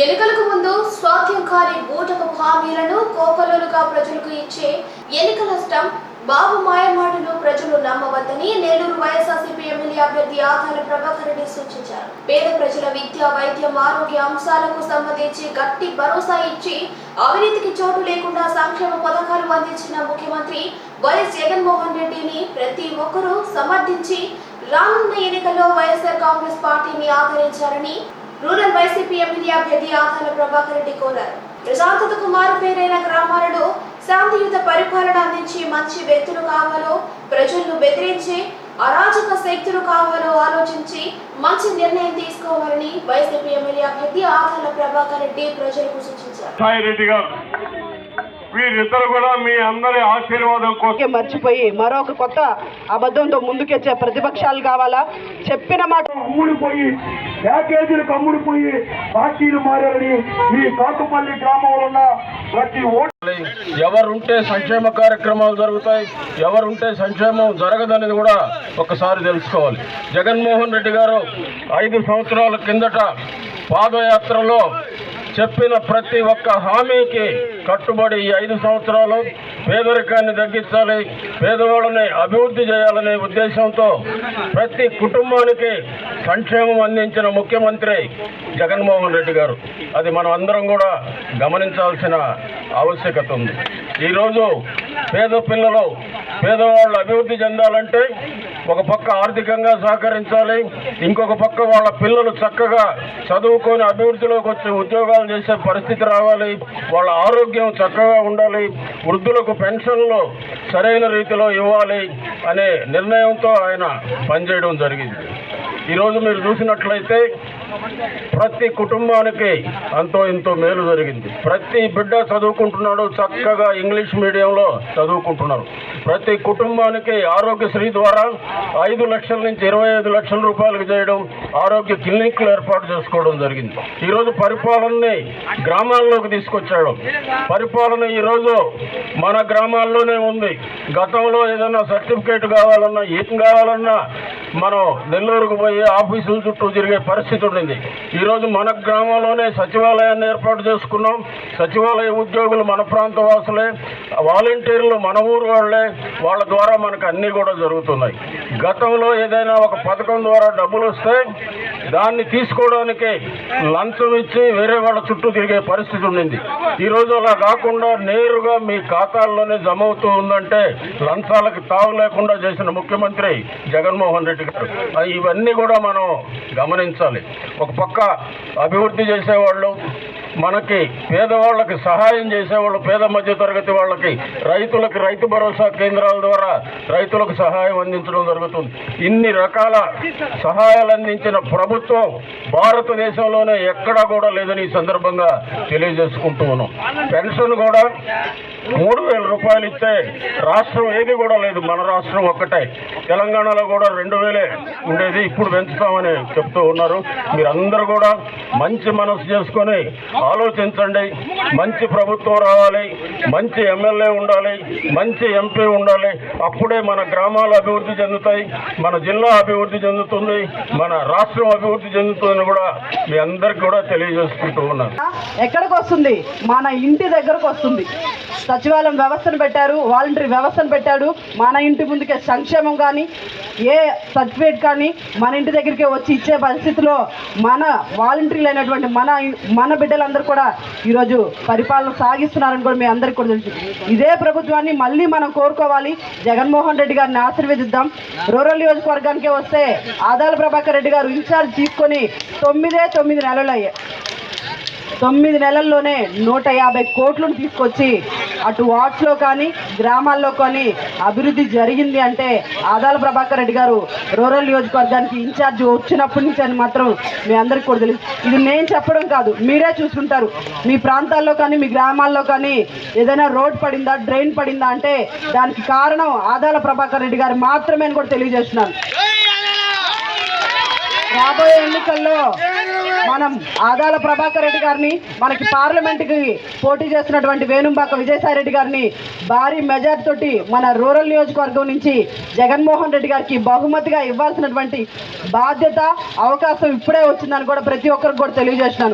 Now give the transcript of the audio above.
ఎన్నికలకు ముందు స్వాధ్యం కాని బూటకు హామీలను కోపలోలుగా ప్రజలకు ఇచ్చే ఎన్నికల స్టంప్ బాబు మాయమాటలు ప్రజలు నమ్మవద్దని నెల్లూరు వైఎస్ఆర్సీపీ ఎమ్మెల్యే అభ్యర్థి ఆధార ప్రభాకర్ రెడ్డి సూచించారు. పేద ప్రజల విద్య వైద్యం ఆరోగ్య అంశాలకు సంబంధించి గట్టి భరోసా ఇచ్చి అవినీతికి చోటు లేకుండా సంక్షేమ పథకాలు అందించిన ముఖ్యమంత్రి వైఎస్ జగన్మోహన్ రెడ్డిని ప్రతి ఒక్కరూ సమర్థించి రానున్న ఎన్నికల్లో వైఎస్ఆర్ కాంగ్రెస్ పార్టీని ఆదరించారని రూరల్ వైసీపీ ఎమ్మెల్యే అభ్యర్థి ఆదాల ప్రభాకర్ రెడ్డి కోరారు. ప్రశాంతతకు మారుపేరైన గ్రామాలలో శాంతియుత పరిపాలన అందించి మంచి వ్యక్తులు కావాలో ప్రజలను బెదిరించే అరాజక శక్తులు కావాలో ఆలోచించి మంచి నిర్ణయం తీసుకోవాలని వైసీపీ ఎమ్మెల్యే అభ్యర్థి ఆదాల ప్రభాకర్ రెడ్డి ప్రజలకు సూచించారు. వీరిద్దరు కూడా మీ అందరి ఆశీర్వాదం కోసం మర్చిపోయి మరొక కొత్త అబద్ధంతో ముందుకెచ్చే ప్రతిపక్షాలు కావాలా? చెప్పిన మాట అమ్ముడిపోయి ప్యాకేజీలకు అమ్ముడిపోయి పార్టీలు మారారని ఈ కాకుపల్లి గ్రామంలో ఉన్న ప్రతి ఓటు ఎవరుంటే సంక్షేమ కార్యక్రమాలు జరుగుతాయి ఎవరుంటే సంక్షేమం జరగదనేది కూడా ఒకసారి తెలుసుకోవాలి. జగన్మోహన్ రెడ్డి గారు ఐదు సంవత్సరాల కిందట పాదయాత్రలో చెప్పిన ప్రతి ఒక్క హామీకి కట్టుబడి ఈ ఐదు సంవత్సరాలు పేదరికాన్ని తగ్గించాలి పేదవాళ్ళని అభివృద్ధి చేయాలనే ఉద్దేశంతో ప్రతి కుటుంబానికి సంక్షేమం అందించిన ముఖ్యమంత్రి జగన్మోహన్ రెడ్డి గారు. అది మనం అందరం కూడా గమనించాల్సిన ఆవశ్యకత ఉంది. ఈరోజు పేద పిల్లలు పేదవాళ్ళు అభివృద్ధి చెందాలంటే ఒక పక్క ఆర్థికంగా సహకరించాలి ఇంకొక పక్క వాళ్ళ పిల్లలు చక్కగా చదువుకొని అభివృద్ధిలోకి వచ్చి ఉద్యోగాలు చేసే పరిస్థితి రావాలి వాళ్ళ ఆరోగ్యం చక్కగా ఉండాలి వృద్ధులకు పెన్షన్లు సరైన రీతిలో ఇవ్వాలి అనే నిర్ణయంతో ఆయన పనిచేయడం జరిగింది. ఈరోజు మీరు చూసినట్లయితే ప్రతి కుటుంబానికి అంతో ఎంతో మేలు జరిగింది. ప్రతి బిడ్డ చదువుకుంటున్నాడు చక్కగా ఇంగ్లీష్ మీడియంలో చదువుకుంటున్నారు ప్రతి కుటుంబానికి ఆరోగ్యశ్రీ ద్వారా ఐదు లక్షల నుంచి ఇరవై ఐదు లక్షల రూపాయలకు చేయడం ఆరోగ్య క్లినిక్లు ఏర్పాటు చేసుకోవడం జరిగింది. ఈరోజు పరిపాలనని గ్రామాల్లోకి తీసుకొచ్చాడు. పరిపాలన ఈరోజు మన గ్రామాల్లోనే ఉంది. గతంలో ఏదైనా సర్టిఫికేట్ కావాలన్నా ఏం కావాలన్నా మనం నెల్లూరుకు పోయి ఆఫీసుల చుట్టూ తిరిగే పరిస్థితి ఉండింది. ఈరోజు మన గ్రామంలోనే సచివాలయాన్ని ఏర్పాటు చేసుకున్నాం. సచివాలయ ఉద్యోగులు మన ప్రాంత వాసులే వాలంటీర్లు మన ఊరు వాళ్ళే వాళ్ళ ద్వారా మనకు అన్నీ కూడా జరుగుతున్నాయి. గతంలో ఏదైనా ఒక పథకం ద్వారా డబ్బులు వస్తే దాన్ని తీసుకోవడానికి లంచం ఇచ్చి వేరే వాళ్ళ చుట్టూ తిరిగే పరిస్థితి ఉండింది. ఈరోజు అలా కాకుండా నేరుగా మీ ఖాతాల్లోనే జమ అవుతూ ఉందంటే లంచాలకు తావు లేకుండా చేసిన ముఖ్యమంత్రి జగన్మోహన్ రెడ్డి గారు. ఇవన్నీ కూడా మనం గమనించాలి. ఒక పక్క అభివృద్ధి చేసేవాళ్ళు మనకి పేదవాళ్ళకి సహాయం చేసేవాళ్ళు పేద మధ్య తరగతి వాళ్ళకి రైతులకు రైతు భరోసా కేంద్రాల ద్వారా రైతులకు సహాయం అందించడం జరుగుతుంది. ఇన్ని రకాల సహాయాలు అందించిన ప్రభుత్వం ప్రభుత్వం భారతదేశంలోనే ఎక్కడా కూడా లేదని ఈ సందర్భంగా తెలియజేసుకుంటూ ఉన్నాం పెన్షన్ కూడా మూడు వేల రూపాయలు ఇస్తే రాష్ట్రం ఏది కూడా లేదు. మన రాష్ట్రం ఒక్కటే. తెలంగాణలో కూడా రెండు వేలే ఉండేది. ఇప్పుడు పెంచుతామని చెప్తూ ఉన్నారు. మీరందరూ కూడా మంచి మనసు చేసుకొని ఆలోచించండి. మంచి ప్రభుత్వం రావాలి. మంచి ఎమ్మెల్యే ఉండాలి. మంచి ఎంపీ ఉండాలి. అప్పుడే మన గ్రామాలు అభివృద్ధి చెందుతాయి. మన జిల్లా అభివృద్ధి చెందుతుంది. మన రాష్ట్రం అభివృద్ధి చెందుతుందని కూడా మీ అందరికి కూడా తెలియజేసుకుంటూ ఉన్నాను. ఎక్కడికి వస్తుంది? మన ఇంటి దగ్గరకు వస్తుంది. సచివాలయం వ్యవస్థను పెట్టారు వాలంటరీ వ్యవస్థను పెట్టాడు. మన ఇంటి ముందుకే సంక్షేమం కానీ ఏ సర్టిఫికేట్ కానీ మన ఇంటి దగ్గరికే వచ్చి ఇచ్చే పరిస్థితిలో మన వాలంటీర్లు అయినటువంటి మన మన బిడ్డలందరూ కూడా ఈరోజు పరిపాలన సాగిస్తున్నారని కూడా మీ అందరికీ కూడా తెలుసు. ఇదే ప్రభుత్వాన్ని మళ్ళీ మనం కోరుకోవాలి. జగన్మోహన్ రెడ్డి గారిని ఆశీర్వదిద్దాం. రూరల్ నియోజకవర్గానికే వస్తే ఆదాల ప్రభాకర్ రెడ్డి గారు ఇన్ఛార్జ్ తీసుకొని తొమ్మిదే తొమ్మిది నెలలు అయ్యాయి తొమ్మిది నెలల్లోనే నూట యాభై కోట్లను తీసుకొచ్చి అటు వార్డ్స్లో కానీ గ్రామాల్లో కానీ అభివృద్ధి జరిగింది అంటే ఆదాల ప్రభాకర్ రెడ్డి గారు రూరల్ నియోజకవర్గానికి ఇన్ఛార్జ్ వచ్చినప్పటి నుంచి అని మాత్రం మీ అందరికీ కూడా తెలుసు. ఇది నేను చెప్పడం కాదు మీరే చూసుకుంటారు. మీ ప్రాంతాల్లో కానీ మీ గ్రామాల్లో కానీ ఏదైనా రోడ్ పడిందా డ్రైన్ పడిందా అంటే దానికి కారణం ఆదాల ప్రభాకర్ రెడ్డి గారు మాత్రమే అని కూడా తెలియజేస్తున్నాను. రాబోయే ఎన్నికల్లో మనం ఆదాల ప్రభాకర్ రెడ్డి గారిని మనకి పార్లమెంట్కి పోటీ చేస్తున్నటువంటి వేణుంబాక విజయసాయి రెడ్డి గారిని భారీ మెజార్టీ తోటి మన రూరల్ నియోజకవర్గం నుంచి జగన్మోహన్ రెడ్డి గారికి బహుమతిగా ఇవ్వాల్సినటువంటి బాధ్యత అవకాశం ఇప్పుడే వచ్చిందని కూడా ప్రతి ఒక్కరికి కూడా తెలియజేస్తున్నాను.